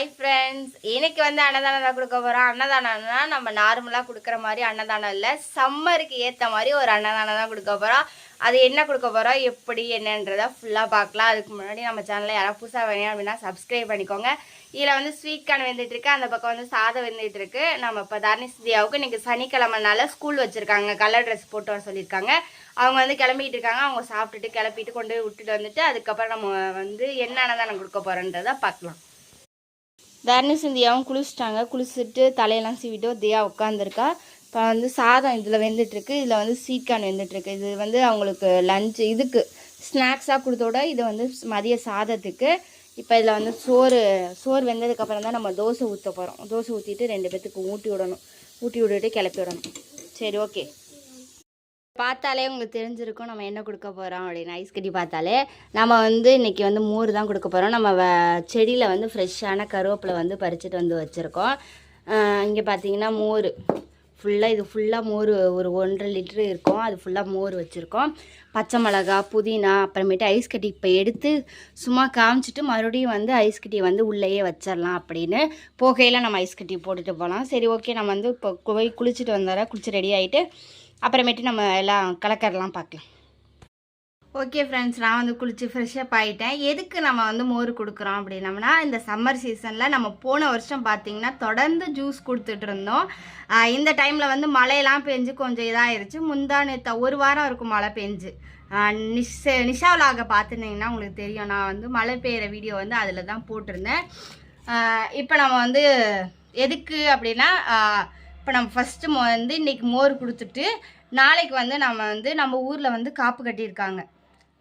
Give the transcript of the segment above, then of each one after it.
Hi friends இன்னைக்கு வந்து அன்னதானம் தான் கொடுக்க போகிறோம் அன்னதானம்னா நம்ம நார்மலாக கொடுக்குற மாதிரி அன்னதானம் இல்லை. சம்மருக்கு ஏற்ற மாதிரி ஒரு அன்னதானம் தான் கொடுக்க போகிறோம் அது என்ன கொடுக்க போகிறோம் எப்படி என்னன்றதை ஃபுல்லாக பார்க்கலாம். அதுக்கு முன்னாடி நம்ம சேனலில் யாராவது புதுசாக வேணும் அப்படின்னா சப்ஸ்கிரைப் பண்ணிக்கோங்க. இதில் வந்து ஸ்வீட் கான் வெந்துட்டுருக்கு அந்த பக்கம் வந்து சாதம் வெந்துட்டுருக்கு நம்ம இப்போ சிந்தியாவுக்கு இன்னைக்கு சனிக்கிழமைனால ஸ்கூல் வச்சுருக்காங்க. கலர் ட்ரெஸ் போட்டு வர சொல்லியிருக்காங்க. அவங்க வந்து கிளம்பிட்டு இருக்காங்க. அவங்க சாப்பிட்டுட்டு கிளப்பிட்டு கொண்டு போய் விட்டுட்டு வந்துட்டு அதுக்கப்புறம் நம்ம வந்து என்ன அன்னதானம் கொடுக்க போகிறோன்றதை பார்க்கலாம். தர்ணி சிந்தியாவும் குளிச்சிட்டாங்க. குளிச்சுட்டு தலையெல்லாம் சீவிட்டு தியா உட்காந்துருக்கா இப்போ வந்து சாதம் இதில் வெந்துட்டுருக்கு. இதில் வந்து சீக்கான் வெந்துட்டுருக்கு. இது வந்து அவங்களுக்கு லஞ்சு இதுக்கு ஸ்நாக்ஸாக கொடுத்தோட இது வந்து மதிய சாதத்துக்கு. இப்போ இதில் வந்து சோறு சோறு வெந்ததுக்கப்புறம் தான் நம்ம தோசை ஊற்ற போகிறோம் தோசை ஊற்றிட்டு ரெண்டு பேத்துக்கு ஊட்டி விடணும். ஊட்டி விட்டுட்டு கிளப்பி விடணும். சரி ஓகே பார்த்தாலே உங்களுக்கு தெரிஞ்சிருக்கும் நம்ம என்ன கொடுக்க போகிறோம் அப்படின்னு. ஐஸ் கட்டி பார்த்தாலே நம்ம வந்து இன்றைக்கி வந்து மோர் தான் கொடுக்க போகிறோம் நம்ம வ- செடியில் வந்து ஃப்ரெஷ்ஷான கருவேப்பிலை வந்து பறிச்சுட்டு வந்து வச்சுருக்கோம். இங்கே பார்த்தீங்கன்னா மோர். ஃபுல்லாக இது ஃபுல்லாக மோர் ஒரு ஒன்றரை லிட்ரு இருக்கும். அது ஃபுல்லாக மோர் வச்சுருக்கோம். பச்சை மிளகா புதினா அப்புறமேட்டு ஐஸ் கட்டி இப்போ எடுத்து சும்மா காமிச்சிட்டு மறுபடியும் வந்து ஐஸ் கட்டியை வந்து உள்ளேயே வச்சிடலாம் அப்படின்னு. போகையில் நம்ம ஐஸ் கட்டி போட்டுட்டு போகலாம் சரி ஓகே. நம்ம வந்து இப்போ போய் குளிச்சுட்டு வந்தார குளிச்சு ரெடி ஆகிட்டு அப்புறமேட்டு நம்ம எல்லாம் கலக்கரெல்லாம் பார்க்கலாம். ஓகே ஃப்ரெண்ட்ஸ் நான் வந்து குளித்து ஃப்ரெஷ்ஷப் ஆகிட்டேன் எதுக்கு நம்ம வந்து மோர் கொடுக்குறோம் அப்படின்னம்னா இந்த சம்மர் சீசனில் நம்ம போன வருஷம் பார்த்தீங்கன்னா தொடர்ந்து ஜூஸ் கொடுத்துட்டு இருந்தோம். இந்த டைமில் வந்து மழையெல்லாம் பெஞ்சு கொஞ்சம் இதாகிருச்சு முந்தானத்த ஒரு வாரம் இருக்கும் மழை பெஞ்சு. நிஷ் நிஷாவிலாக பார்த்துருந்தீங்கன்னா உங்களுக்கு தெரியும். நான் வந்து மழை பெய்கிற வீடியோ வந்து அதில் தான் போட்டிருந்தேன் இப்போ நம்ம வந்து எதுக்கு அப்படின்னா இப்போ நம்ம ஃபஸ்ட்டு மோ வந்து இன்றைக்கி மோர் கொடுத்துட்டு நாளைக்கு வந்து நம்ம வந்து நம்ம ஊரில் வந்து காப்பு கட்டியிருக்காங்க.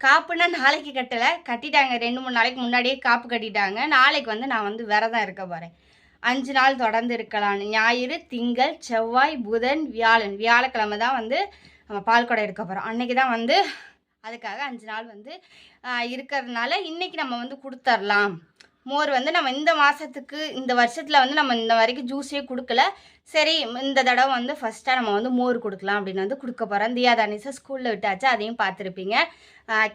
காப்புன்னா நாளைக்கு கட்டலை கட்டிட்டாங்க. ரெண்டு மூணு நாளைக்கு முன்னாடியே காப்பு கட்டிட்டாங்க. நாளைக்கு வந்து நான் வந்து விரதம் இருக்க போகிறேன் அஞ்சு நாள் தொடர்ந்து இருக்கலாம்னு ஞாயிறு திங்கள் செவ்வாய் புதன் வியாழன். வியாழக்கிழமை தான் வந்து நம்ம பால் குடம் எடுக்க போகிறோம் அன்றைக்கி தான் வந்து அதுக்காக அஞ்சு நாள் வந்து இருக்கிறதுனால இன்றைக்கி நம்ம வந்து கொடுத்துர்லாம். மோர் வந்து நம்ம இந்த மாதத்துக்கு இந்த வருஷத்தில் வந்து நம்ம இந்த வரைக்கும் ஜூஸே கொடுக்கல. சரி இந்த தடவை வந்து ஃபஸ்ட்டாக நம்ம வந்து மோர் கொடுக்கலாம் அப்படின்னு வந்து கொடுக்க போகிறோம் தியா தானிஸை ஸ்கூலில் விட்டாச்சு அதையும் பார்த்துருப்பீங்க.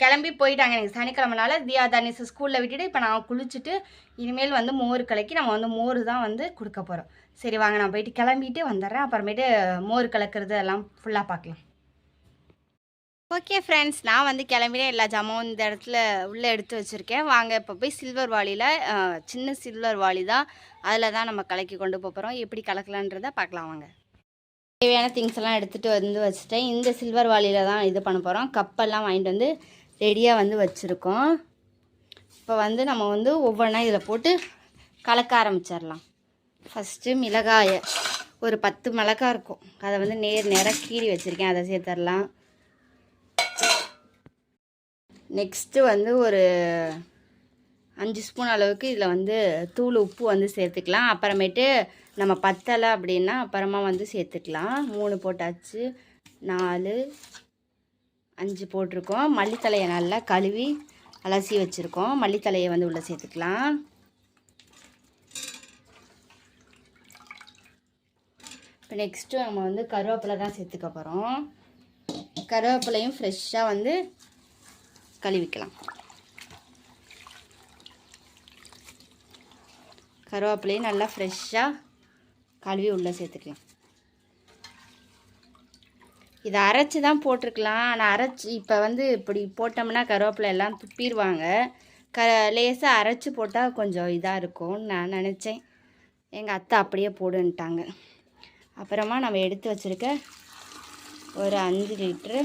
கிளம்பி போயிட்டாங்க எனக்கு சனிக்கிழமைனால. தியா தானிஸை ஸ்கூலில் விட்டுட்டு இப்போ நான் குளிச்சுட்டு இனிமேல் வந்து மோர் கலக்கி நம்ம வந்து மோர் தான் வந்து கொடுக்க போகிறோம் சரி வாங்க நான் போயிட்டு கிளம்பிட்டு வந்துடுறேன். அப்புறமேட்டு மோர் கலக்கிறது எல்லாம் ஃபுல்லாக பார்க்கலாம். ஓகே ஃப்ரெண்ட்ஸ் நான் வந்து கிளம்பினே எல்லா ஜாமாவும் இந்த இடத்துல உள்ளே எடுத்து வச்சுருக்கேன். வாங்க இப்போ போய் சில்வர் வாளியில் சின்ன சில்வர் வாளி தான் அதில் தான் நம்ம கலக்கி கொண்டு போக போகிறோம் எப்படி கலக்கலான்றதை பார்க்கலாம் வாங்க. தேவையான திங்ஸ் எல்லாம் எடுத்துகிட்டு வந்து வச்சுட்டேன். இந்த சில்வர் வாளியில் தான் இது பண்ண போகிறோம் கப்பெல்லாம் வாங்கிட்டு வந்து ரெடியாக வந்து வச்சுருக்கோம். இப்போ வந்து நம்ம வந்து ஒவ்வொன்றா இதில் போட்டு கலக்க ஆரம்பிச்சிடலாம். ஃபஸ்ட்டு மிளகாயை ஒரு பத்து மிளகாய் இருக்கும். அதை வந்து நேர் நேராக கீறி வச்சுருக்கேன். அதை சேர்த்துடலாம். நெக்ஸ்ட்டு வந்து ஒரு அஞ்சு ஸ்பூன் அளவுக்கு இதில் வந்து தூள் உப்பு வந்து சேர்த்துக்கலாம். அப்புறமேட்டு நம்ம பத்தலை அப்படின்னா அப்புறமா வந்து சேர்த்துக்கலாம். மூணு போட்டாச்சு. நாலு அஞ்சு போட்டிருக்கோம். மல்லித்தலையை நல்லா கழுவி அலசி வச்சுருக்கோம். மல்லித்தலையை வந்து உள்ளே சேர்த்துக்கலாம். இப்போ நெக்ஸ்ட்டு நம்ம வந்து கருவேப்பிலை தான் சேர்த்துக்க போகிறோம் கருவேப்பிலையும் ஃப்ரெஷ்ஷாக வந்து கழுவிக்கலாம். கருவேப்பிலையும் நல்லா ஃப்ரெஷ்ஷாக கழுவி உள்ளே சேர்த்துக்கலாம். இதை அரைச்சி தான் போட்டிருக்கலாம். ஆனால் அரைச்சி இப்போ வந்து இப்படி போட்டோம்னா கருவேப்பிலை எல்லாம் துப்பிடுவாங்க. க லேசாக அரைச்சி போட்டால் கொஞ்சம் இதாக இருக்கும்னு நான் நினச்சேன். எங்கள் அத்தை அப்படியே போடுன்ட்டாங்க. அப்புறமா நம்ம எடுத்து வச்சுருக்க ஒரு அஞ்சு லிட்ரு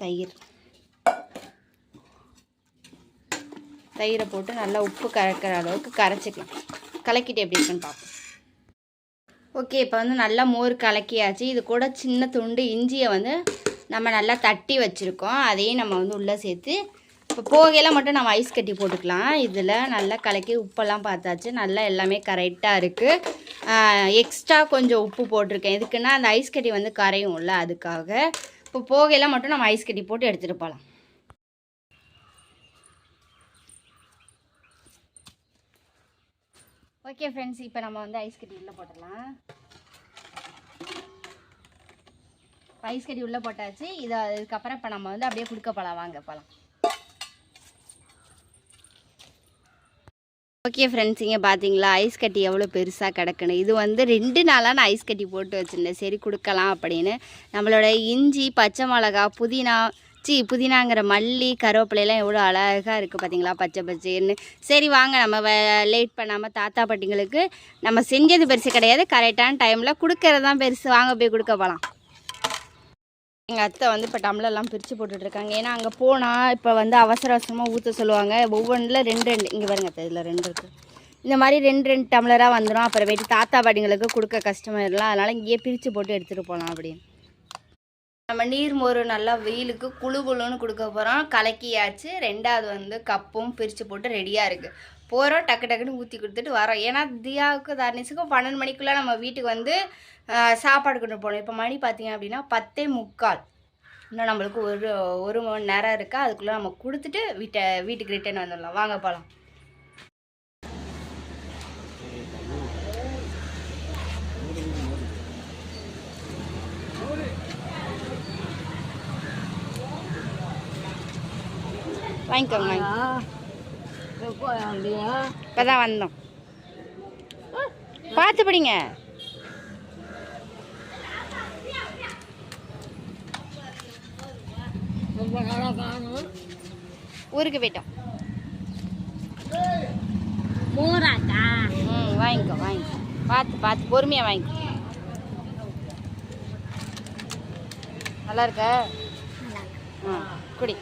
தயிர். தயிரை போட்டு நல்லா உப்பு கரைக்கிற அளவுக்கு கரைச்சிக்கலாம். கலக்கிட்டு எப்படி இருக்குன்னு பார்ப்போம். ஓகே இப்போ வந்து நல்லா மோர் கலக்கியாச்சு. இது கூட சின்ன துண்டு இஞ்சியை வந்து நம்ம நல்லா தட்டி வச்சுருக்கோம். அதையும் நம்ம வந்து உள்ளே சேர்த்து இப்போ போகையில் மட்டும் நம்ம ஐஸ் கட்டி போட்டுக்கலாம். இதில் நல்லா கலக்கி உப்பெல்லாம் பார்த்தாச்சு. நல்லா எல்லாமே கரெக்டாக இருக்குது எக்ஸ்ட்ரா கொஞ்சம் உப்பு போட்டிருக்கேன். எதுக்குன்னா அந்த ஐஸ் கட்டி வந்து கரையும்ல அதுக்காக. இப்போ போகையில் மட்டும் நம்ம ஐஸ் கட்டி போட்டு எடுத்துகிட்டு போகலாம் ஓகே ஃப்ரெண்ட்ஸ் இப்போ நம்ம வந்து ஐஸ் கட்டி உள்ளே போட்டுடலாம். ஐஸ் கட்டி உள்ளே போட்டாச்சு. இதை அதுக்கப்புறம் இப்போ நம்ம வந்து அப்படியே கொடுக்க போகலாம் வாங்க போகலாம் ஓகே ஃப்ரெண்ட்ஸ் இங்கே பார்த்தீங்களா ஐஸ் கட்டி எவ்வளோ பெருசாக கிடக்குன்னு. இது வந்து ரெண்டு நாளாக நான் ஐஸ் கட்டி போட்டு வச்சுருந்தேன். சரி கொடுக்கலாம் அப்படின்னு. நம்மளோட இஞ்சி பச்சை மிளகா புதினா சி புதினாங்கிற மல்லி கருவேப்பிலையெல்லாம் எவ்வளோ அழகாக இருக்குது பார்த்தீங்களா பச்சை பச்சைன்னு. சரி வாங்க. நம்ம லேட் பண்ணாமல் தாத்தா பாட்டிங்களுக்கு நம்ம செஞ்சது பெருசு கிடையாது. கரெக்டான டைமில் கொடுக்கறது தான் பெருசு. வாங்க போய் கொடுக்க போகலாம் எங்கள் அத்தை வந்து இப்போ டம்ளர்லாம் பிரித்து போட்டுட்ருக்காங்க. ஏன்னா அங்கே போனால் இப்போ வந்து அவசர அவசரமாக ஊற்ற சொல்லுவாங்க. ஒவ்வொன்றில் ரெண்டு ரெண்டு இங்கே பாருங்க அத்தை இதில் ரெண்டு இருக்குது இந்த மாதிரி ரெண்டு ரெண்டு டம்ளராக வந்துடும் அப்புறம் தாத்தா பாட்டிங்களுக்கு கொடுக்க கஸ்டமர்லாம் அதனால் இங்கேயே பிரித்து போட்டு எடுத்துகிட்டு போகலாம் அப்படின்னு. நம்ம நீர் மோர் நல்லா வெயிலுக்கு குளு குளுன்னு கொடுக்க போகிறோம் கலக்கியாச்சு. ரெண்டாவது வந்து கப்பும் பிரித்து போட்டு ரெடியாக இருக்குது போகிறோம் டக்கு டக்குன்னு ஊற்றி கொடுத்துட்டு வரோம். ஏன்னா தியாவுக்கு தர்னிஸுக்கும் பன்னெண்டு மணிக்குள்ளே நம்ம வீட்டுக்கு வந்து சாப்பாடு கொண்டு போகணும். இப்போ மணி பார்த்தீங்க அப்படின்னா பத்தே முக்கால். இன்னும் நம்மளுக்கு ஒரு ஒரு மணி நேரம் இருக்கா? அதுக்குள்ளே நம்ம கொடுத்துட்டு வீட்டை வீட்டுக்கு ரிட்டர்ன் வந்துடலாம். வாங்க போகலாம் வாங்கிக்கோங்க இப்போ தான் வந்தோம். பார்த்து படிங்க. ஊருக்கு போயிட்டோம். மோராக்கா ம் வாங்கிக்கோ வாங்கிக்கோ. பார்த்து பார்த்து பொறுமையாக வாங்கிக்கோ. நல்லா இருக்கா? குடி.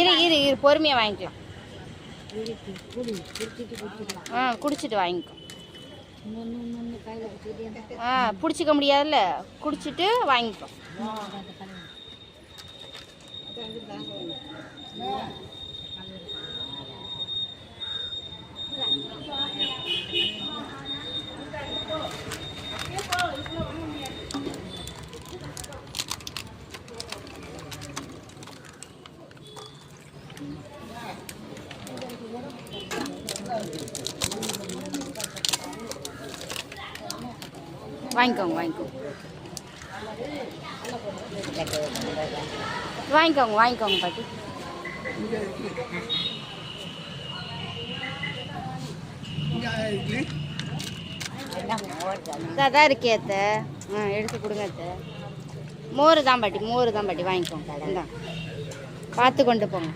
இரு இரு இரு பொறுமையாக வாங்கிக்கலாம் இருக்கு குடி குடிச்சிட்டு குடிச்சிக்கலாம் ஆ குடிச்சிட்டு வாங்கிக்கோ. ஆ பிடிச்சிக்க முடியாதுல்ல? குடிச்சிட்டு வாங்கிக்கோ. வாங்கிக்கோங்க வாங்கிக்கோங்க. வாங்கிக்கோங்க வாங்கிக்கோங்க பாட்டி. அதான் இருக்கே அத்த. ஆ எடுத்து கொடுங்க அத்த. மோர் தான் பாட்டி மோர் தான் பாட்டி. வாங்கிக்கோங்க இந்தா. பார்த்து கொண்டு போங்க.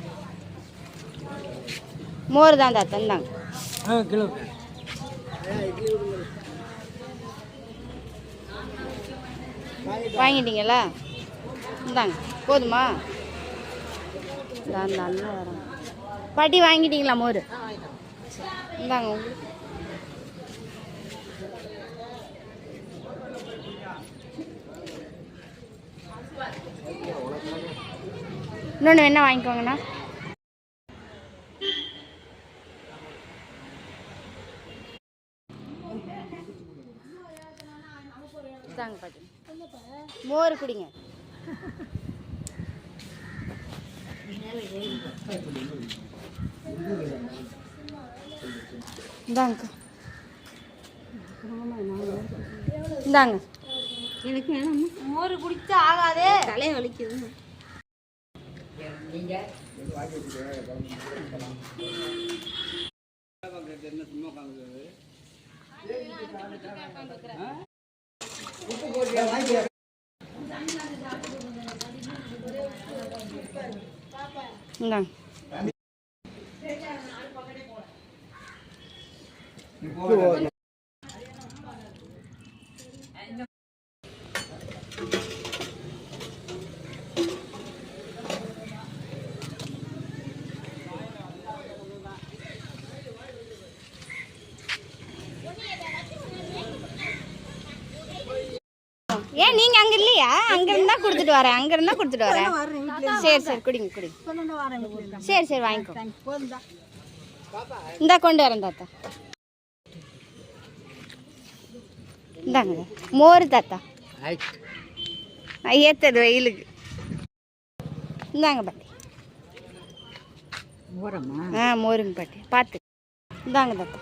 மோர் தான் தாத்தந்தாங்க கிலோ. வாங்கிட்டீங்களா? இந்தாங்க போதுமா? இந்தா, நல்லா பாட்டி வாங்கிட்டீங்களா மோர்? இந்தாங்க. உங்களுக்கு இன்னொன்று வேணா வாங்கிக்கோங்கண்ணா இந்தாங்க பாட்டி மோர் குடிங்க. இந்தாங்க. இந்தாங்க. எனக்கு வேணாமா. மோர் குடிச்சா ஆகாதே. தலையை வலிக்குது. இந்தாங்க ஏன் நீங்க அங்க இல்லையா? அங்க இருந்தா கொடுத்துட்டு வரேன். அங்க இருந்தா கொடுத்துட்டு வரேன். சரி சரி குடிங்க குடிங்க. சரி சரி வாங்கிக்கோ. இந்தா கொண்டு வரேன் தாத்தா. இந்தாங்க. மோர் தாத்தா. ஏத்தது வெயிலுக்கு. இந்தாங்க பாட்டி. ஆ மோருங்க பாட்டி. பார்த்து இந்தாங்க தாத்தா.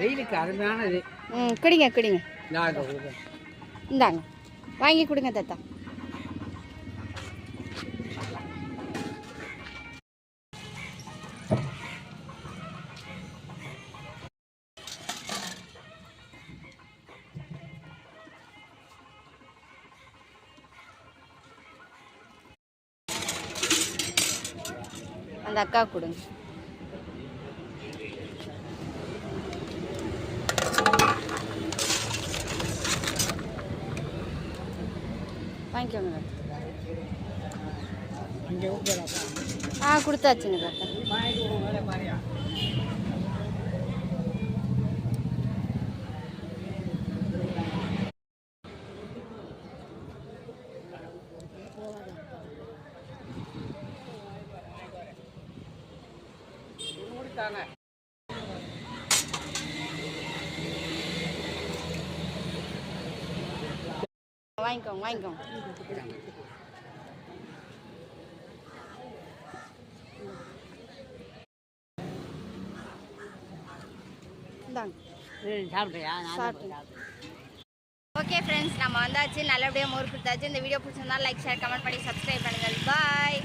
வெயிலுக்கு அருமையானது. ம் குடிங்க குடிங்க. இந்தாங்க வாங்கி கொடுங்க தத்தா. அந்த அக்கா கொடுங்க. வாங்கிக்கோங்க ஆ கொடுத்தாச்சுங்க தாத்தா. வாங்கிக்கோங்க வாங்கிக்கோங்க. ஓகே ஃப்ரெண்ட்ஸ் நம்ம வந்தாச்சு. நல்லபடியாக மோர் கொடுத்தாச்சு இந்த வீடியோ பிடிச்சிருந்தா லைக் ஷேர் கமெண்ட் பண்ணி சப்ஸ்கிரைப் பண்ணுங்கள். பாய்